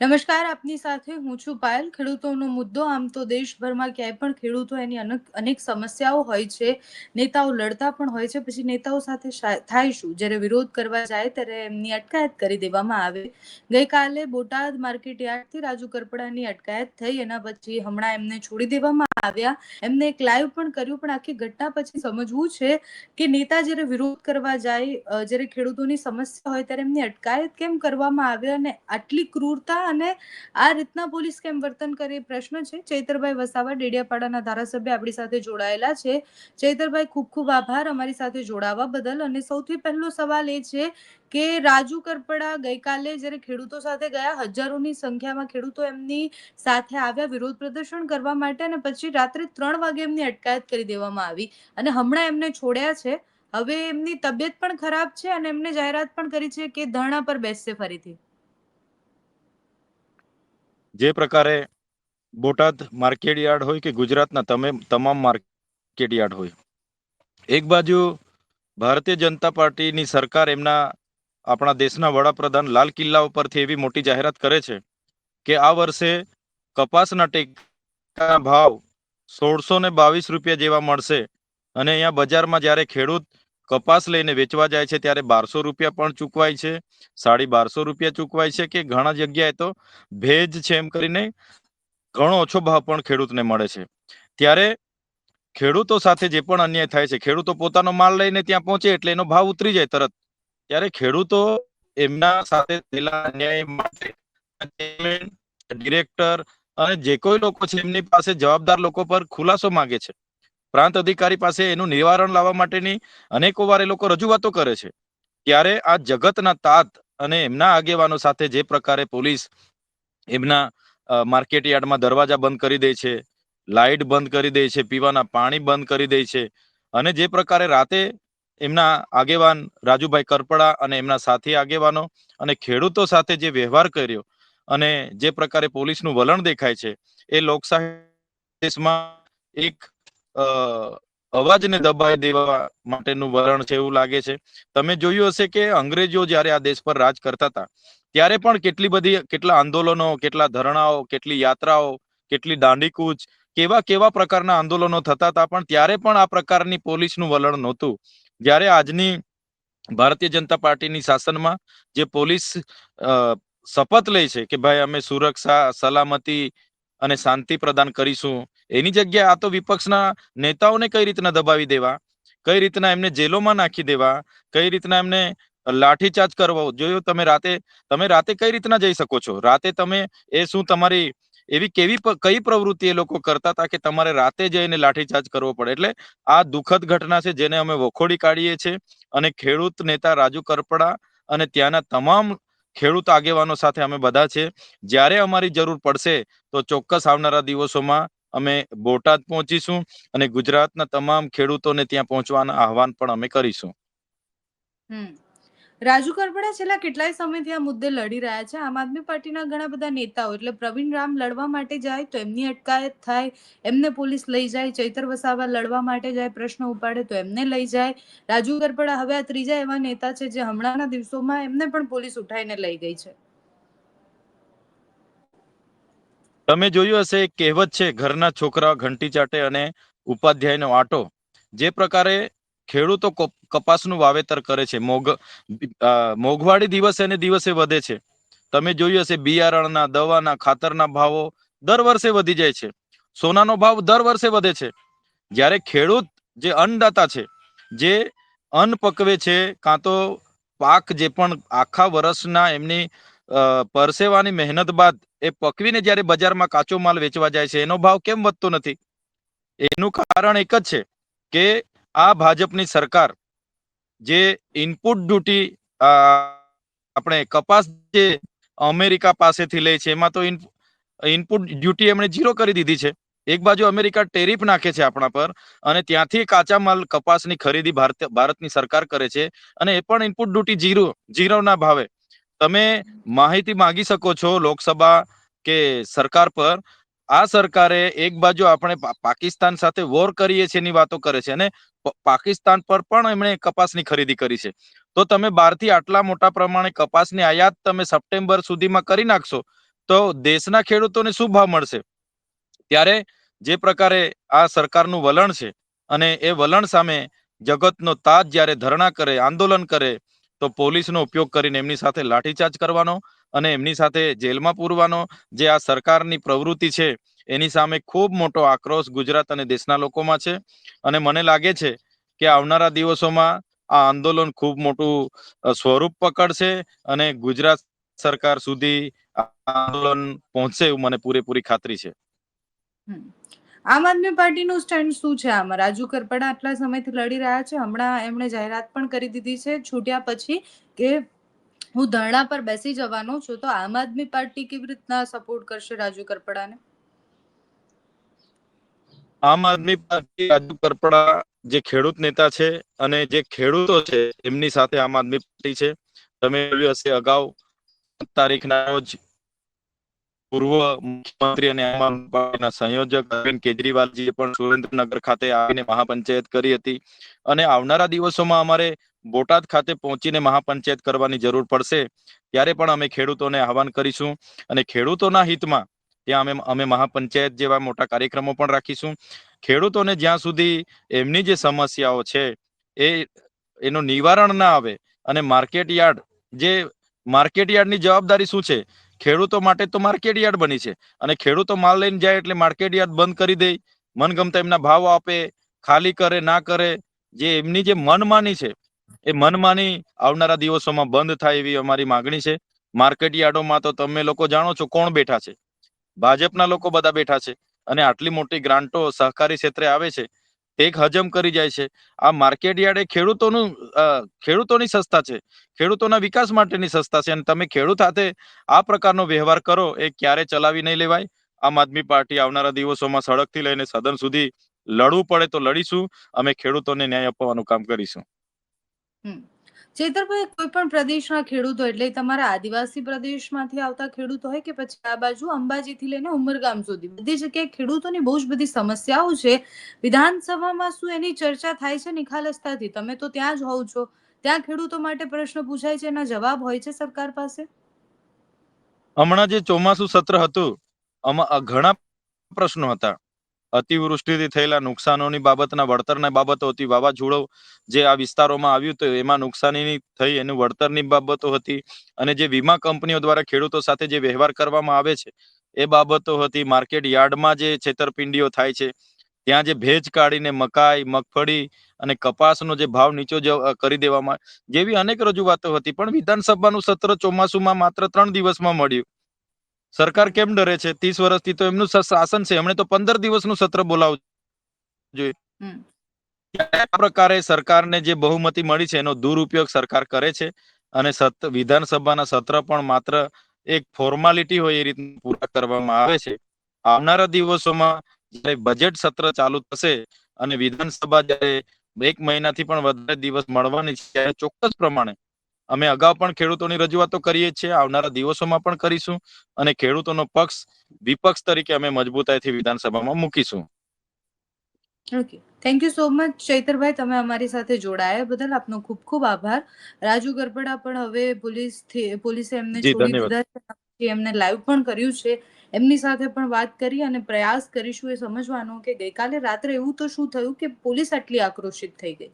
નમસ્કાર, આપની સાથે હું છું પાયલ. ખેડૂતોનો મુદ્દો, આમ તો દેશભરમાં ક્યાંય પણ ખેડૂતો એની અનેક સમસ્યાઓ હોય છે. નેતાઓ લડતા પણ હોય છે. પછી નેતાઓ સાથે થાય શું? જ્યારે વિરોધ કરવા જાય ત્યારે એમની અટકાયત કરી દેવામાં આવે. ગઈકાલે બોટાદ માર્કેટ યાર્ડથી રાજુ કરપડાની અટકાયત થઈ. એના પછી હમણાં એમને છોડી દેવામાં આવ્યા. એમને એક લાઈવ પણ કર્યું, પણ આખી ઘટના પછી સમજવું છે કે નેતા જ્યારે વિરોધ કરવા જાય જ્યારે ખેડૂતોની સમસ્યા હોય ત્યારે એમની અટકાયત કેમ કરવામાં આવે અને આટલી ક્રૂરતા અને આ રીતના પોલીસ કેમ વર્તન કરે પ્રશ્ન છે. ચૈતરભાઈ વસાવા ડેડિયાપાડાના ધારાસભ્ય આપણી સાથે જોડાયેલા છે. ચૈતરભાઈ, ખૂબ ખૂબ આભાર અમારી સાથે જોડાવા બદલ. અને સૌથી પહેલો સવાલ એ છે કે રાજુ કરપડા ગઈકાલે જ્યારે ખેડૂતો સાથે ગયા, હજારોની સંખ્યામાં ખેડૂતો એમની સાથે આવ્યા વિરોધ પ્રદર્શન કરવા માટે અને પછી રાત્રે ત્રણ વાગે એમની અટકાયત કરી દેવામાં આવી. અને હમણાં એમને છોડ્યા છે. હવે એમની તબિયત પણ ખરાબ છે અને એમને જાહેરાત પણ કરી છે કે ધરણા પર બેસશે ફરીથી. જે પ્રકારે બોટાદ માર્કેટ યાર્ડ હોય કે ગુજરાતના તમે તમામ માર્કેટ યાર્ડ હોય. એક બાજુ ભારતીય જનતા પાર્ટીની સરકાર એમના આપણા દેશના વડાપ્રધાન લાલ કિલ્લા ઉપરથી એવી મોટી જાહેરાત કરે છે કે આ વર્ષે કપાસના ટેકાના ભાવ સોળસો ને બાવીસ રૂપિયા જેવા મળશે. અને અહીંયા બજારમાં જ્યારે ખેડૂત કપાસ લઈને વેચવા જાય છે ત્યારે બારસો રૂપિયા પણ ચૂકવાય છે. સાડી બારસો રૂપિયા ચૂકવાય છે કે ઘણા જગ્યાએ તો ભેજ છે એમ કરીને ઘણો ઓછો ભાવ પણ ખેડૂતને મળે છે. ત્યારે ખેડૂતો સાથે જે પણ અન્યાય થાય છે, ખેડૂતો પોતાનો માલ લઈને ત્યાં પહોંચે એટલે એનો ભાવ ઉતરી જાય તરત. ત્યારે ખેડૂતો એમના સાથે થયેલા અન્યાય માટે ડિરેક્ટર અને જે કોઈ લોકો છે એમની પાસે જવાબદાર લોકો પર ખુલાસો માંગે છે. પ્રાંત અધિકારી પાસે એનું નિવારણ લાવવા માટેની અનેકો વાર એ લોકો રજૂઆતો કરે છે. ત્યારે આ જગતના તાત અને એમના આગેવાનો સાથે જે પ્રકારે પોલીસ એમના માર્કેટ યાર્ડમાં દરવાજા બંધ કરી દે છે, લાઇટ બંધ કરી દે છે, પીવાના પાણી બંધ કરી દે છે અને જે પ્રકારે રાતે એમના આગેવાન રાજુભાઈ કરપડા અને એમના સાથી આગેવાનો અને ખેડૂતો સાથે જે વ્યવહાર કર્યો અને જે પ્રકારે પોલીસનું વલણ દેખાય છે, એ લોકશાહી દેશમાં એક અવાજને દબાઈ દેવા માટેનું વલણ છે એવું લાગે છે. તમે જોયું હશે કે અંગ્રેજો જ્યારે આ દેશ પર રાજ કરતા હતા, ત્યારે પણ કેટલી બધી, કેટલા આંદોલનો, કેટલા ધરણાઓ, કેટલી યાત્રાઓ, કેટલી દાંડીકૂચ, કેવા કેવા પ્રકારના આંદોલનો થતા હતા, પણ ત્યારે પણ આ પ્રકારની પોલીસનું વલણ નહોતું. જ્યારે આજની ભારતીય જનતા પાર્ટીની શાસનમાં જે પોલીસ શપથ લે છે કે ભાઈ અમે સુરક્ષા, સલામતી અને શાંતિ પ્રદાન કરીશું. એની જગ્યાએ આ તો વિપક્ષના નેતાઓને કઈ રીતના દબાવી દેવા? કઈ રીતના એમને જેલોમાં નાખી દેવા? કઈ રીતના એમને લાઠીચાર્જ કરવો? જોયો તમે રાતે તમે રાતે કઈ રીતના જઈ શકો છો? રાતે તમે એ શું તમારી એવી કેવી કઈ પ્રવૃત્તિ એ લોકો કરતા હતા કે તમારે રાતે જઈને લાઠીચાર્જ કરવો પડે? એટલે આ દુઃખદ ઘટના છે જેને અમે વખોડી કાઢીએ છીએ. અને ખેડૂત નેતા રાજુ કરપડા અને ત્યાંના તમામ ખેડૂત આગેવાનો સાથે અમે બધા છે. જ્યારે અમારી જરૂર પડશે તો ચોક્કસ આવનારા દિવસોમાં અમે બોટાદ પહોંચીશું અને ગુજરાતના તમામ ખેડૂતોને ત્યાં પહોંચવાના આહવાન પણ અમે કરીશું. રાજુ કરપડા છેલ્લા કેટલાય સમયથી આ મુદ્દે લડી રહ્યા છે. આમ આદમી પાર્ટીના ઘણા બધા નેતાઓ, એટલે પ્રવીણ રામ લડવા માટે જાય તો એમની અટકાયત થાય, એમને પોલીસ લઈ જાય, ચૈતર વસાવા લડવા માટે જાય, પ્રશ્ન ઉપાડે તો એમને લઈ જાય. રાજુ કરપડા હવે આ ત્રીજા એવા નેતા છે જે હમણાંના દિવસોમાં એમને પણ પોલીસ ઉઠાઈને લઈ ગઈ છે. તમે જોયું હશે એક કહેવત છે, ઘરના છોકરા ઘંટી ચાટે અને ઉપાધ્યાયનો આટો. જે પ્રકારે ખેડૂતો કપાસનું વાવેતર કરે છે. મોઘ મોંઘવાડી દિવસે ને દિવસે વધે છે. તમે જોયું હશે, બિયારણના, દવાના, ખાતરના ભાવો દર વર્ષે વધી જાય છે. સોનાનો ભાવ દર વર્ષે વધે છે. જ્યારે ખેડૂત જે અન્નદાતા છે, જે અન્ન પકવે છે, કાં તો પાક જે પણ આખા વર્ષના એમની પરસેવાની મહેનત બાદ એ પકવીને જ્યારે બજારમાં કાચો માલ વેચવા જાય છે, એનો ભાવ કેમ વધતો નથી? એનું કારણ એક જ છે કે આ ભાજપની સરકાર જે ઇનપુટ ડ્યુટી આપણે કપાસ જે અમેરિકા પાસેથી લે છે, એમાં તો ઇનપુટ ડ્યુટી એમણે ઝીરો કરી દીધી છે. એક બાજુ અમેરિકા ટેરિફ નાખે છે આપણા પર અને ત્યાંથી કાચા માલ કપાસની ખરીદી ભારત, ભારતની સરકાર કરે છે અને એ પણ ઇનપુટ ડ્યુટી ઝીરો ઝીરોના ભાવે. તમે માહિતી માંગી શકો છો લોકસભા કે સરકાર પર આ સરકારે એક બાજુ આપણે પાકિસ્તાન સાથે વોર કરીએ છીએ એની વાતો કરે છે અને પાકિસ્તાન પર પણ એમણે કપાસની ખરીદી કરી છે. તો તમે બહારથી આટલા મોટા પ્રમાણે કપાસની આયાત તમે સપ્ટેમ્બર સુધીમાં કરી નાખશો, તો દેશના ખેડૂતોને શું ભાવ મળશે? ત્યારે જે પ્રકારે આ સરકારનું વલણ છે અને એ વલણ સામે જગતનો તાજ જ્યારે ધરણા કરે, આંદોલન કરે, તો પોલીસનો ઉપયોગ કરીને એમની સાથે લાઠીચાર્જ કરવાનો અને એમની સાથે જેલમાં પૂરવાનો જે આ સરકારની પ્રવૃત્તિ છે, એની સામે ખૂબ મોટો આક્રોશ ગુજરાત અને દેશના લોકોમાં છે. અને મને લાગે છે કે આવનારા દિવસોમાં આ આંદોલન ખૂબ મોટું સ્વરૂપ પકડશે અને ગુજરાત સરકાર સુધી આંદોલન પહોંચશે એવું મને પૂરેપૂરી ખાતરી છે. આમ આદમી પાર્ટીનું સ્ટેન્ડ શું છે આમાં? રાજુ કરપડા આટલા સમયથી લડી રહ્યા છે. હમણાં એમણે જાહેરાત પણ કરી દીધી છે. છૂટ્યા પછી કે હું ધરણા પર બેસી જવાનો છું, તો આમ આદમી પાર્ટી કેવી રીતના સપોર્ટ કરશે રાજુ કરપડાને? આમ આદમી પાર્ટી રાજુ કરપડા જે ખેડૂત નેતા છે અને જે ખેડૂતો છે, એમની સાથે આમ આદમી પાર્ટી છે. તમે જોયું હશે અગાઉ તારીખના રોજ પૂર્વ મુખ્યમંત્રી અને આમ આદમી પાર્ટીના સંયોજક અરવિંદ કેજરીવાલજીએ પણ સુરેન્દ્રનગર ખાતે આવીને મહાપંચાયત કરી હતી. અને આવનારા દિવસોમાં અમારે બોટાદ ખાતે પહોંચીને મહાપંચાયત કરવાની જરૂર પડશે, ત્યારે પણ અમે ખેડૂતોને આહવાન કરીશું. અને ખેડૂતોના હિતમાં ત્યાં અમે અમે મહાપંચાયત જેવા મોટા કાર્યક્રમો પણ રાખીશું. ખેડૂતોને જ્યાં સુધી એમની જે સમસ્યાઓ છે, એ, એનું નિવારણ ના આવે અને માર્કેટ યાર્ડ જે માર્કેટ યાર્ડની જવાબદારી શું છે ખેડૂતો માટે તો માર્કેટ યાર્ડ બની છે. અને ખેડૂતો માલ લઈને જાય એટલે માર્કેટ યાર્ડ બંધ કરી દે. મનગમતા એમના ભાવ આપે, ખાલી કરે, ના કરે. જે એમની જે મનમાની છે, એ મનમાની આવનારા દિવસોમાં બંધ થાય એવી અમારી માગણી છે. માર્કેટ યાર્ડોમાં તો તમે લોકો જાણો છો કોણ બેઠા છે. ભાજપના લોકો બધા બેઠા છે. અને આટલી મોટી ગ્રાન્ટો સહકારી ક્ષેત્રે આવે છે. એક હજમ કરી જાય છે. આ માર્કેટ યાર્ડ એ ખેડૂતોનું ખેડૂતોની સંસ્થા છે. ખેડૂતોના વિકાસ માટેની સંસ્થા છે અને તમે ખેડૂત સાથે આ પ્રકારનો વ્યવહાર કરો એ ક્યારે ચલાવી નહીં લેવાય? આમ આદમી પાર્ટી આવનારા દિવસોમાં સડકથી લઈને સદન સુધી લડવું પડે તો લડીશું. અમે ખેડૂતોને ન્યાય અપાવવાનું કામ કરીશું. ચેતરભાઈ, કોઈ પણ પ્રદેશના ખેડૂતો એટલે તમારા આદિવાસી પ્રદેશમાંથી આવતા ખેડૂતો હોય કે પછી આ બાજુ અંબાજીથી લઈને ઉમરગામ સુધી, બધી જગ્યાએ ખેડૂતોની બહુ જ બધી સમસ્યાઓ છે. વિધાનસભામાં શું એની ચર્ચા થાય છે નિખાલસતાથી? તમે તો ત્યાં જ હોવ છો. ત્યાં ખેડૂતો માટે પ્રશ્ન પૂછાય છે, એના જવાબ હોય છે સરકાર પાસે? હમણાં જે ચોમાસું સત્ર હતું, આમાં ઘણા પ્રશ્નો હતા. અતિવૃષ્ટિથી થયેલા નુકસાનોની બાબતના વળતરના બાબતો હતી વાવાઝોડું જે આ વિસ્તારોમાં આવ્યું હતું એમાં નુકસાનીની થઈ એનું વળતરની બાબતો હતી. અને જે વીમા કંપનીઓ દ્વારા ખેડૂતો સાથે જે વ્યવહાર કરવામાં આવે છે, એ બાબતો હતી. માર્કેટ યાર્ડમાં જે છેતરપિંડીઓ થાય છે, ત્યાં જે ભેજ કાઢીને મકાઈ, મગફળી અને કપાસનો જે ભાવ નીચો કરી દેવામાં, જેવી અનેક રજૂઆતો હતી. પણ વિધાનસભાનું સત્ર ચોમાસુમાં માત્ર ત્રણ દિવસમાં મળ્યું. સરકાર કેમ ડરે છે? ત્રીસ વર્ષથી તો એમનું શાસન છે. એમણે તો પંદર દિવસનું સત્ર બોલાવવું જોઈએ. આ પ્રકારે સરકારને જે બહુમતી મળી છે એનો દુરુપયોગ સરકાર કરે છે? અને વિધાનસભાના સત્ર પણ માત્ર એક ફોર્માલિટી હોય એ રીતનું પૂરા કરવામાં આવે છે. આવનારા દિવસોમાં જ્યારે બજેટ સત્ર ચાલુ થશે અને વિધાનસભા જ્યારે એક મહિનાથી પણ વધારે દિવસ મળવાની છે ત્યારે ચોક્કસ પ્રમાણે અમે અગાઉ પણ ખેડૂતોની રજૂઆતો કરીએ છીએ આવનારા દિવસોમાં પણ કરીશું અને ખેડૂતોનો પક્ષ વિપક્ષ તરીકે અમે મજબૂતાઈથી વિધાનસભામાં મૂકીશું. Okay thank you so much Chaitarbhai તમે અમારી સાથે જોડાયા બદલ આપનો ખૂબ ખૂબ આભાર. રાજુ ગરબડા પણ હવે પોલીસ પોલીસે એમને છોડી દીધા છે. એમને લાઈવ પણ કર્યું છે. એમની સાથે પણ વાત કરી અને પ્રયાસ કરીશું એ સમજવાનો કે ગઈકાલે રાત્રે એવું તો શું થયું કે પોલીસ આટલી આક્રોશિત થઈ ગઈ?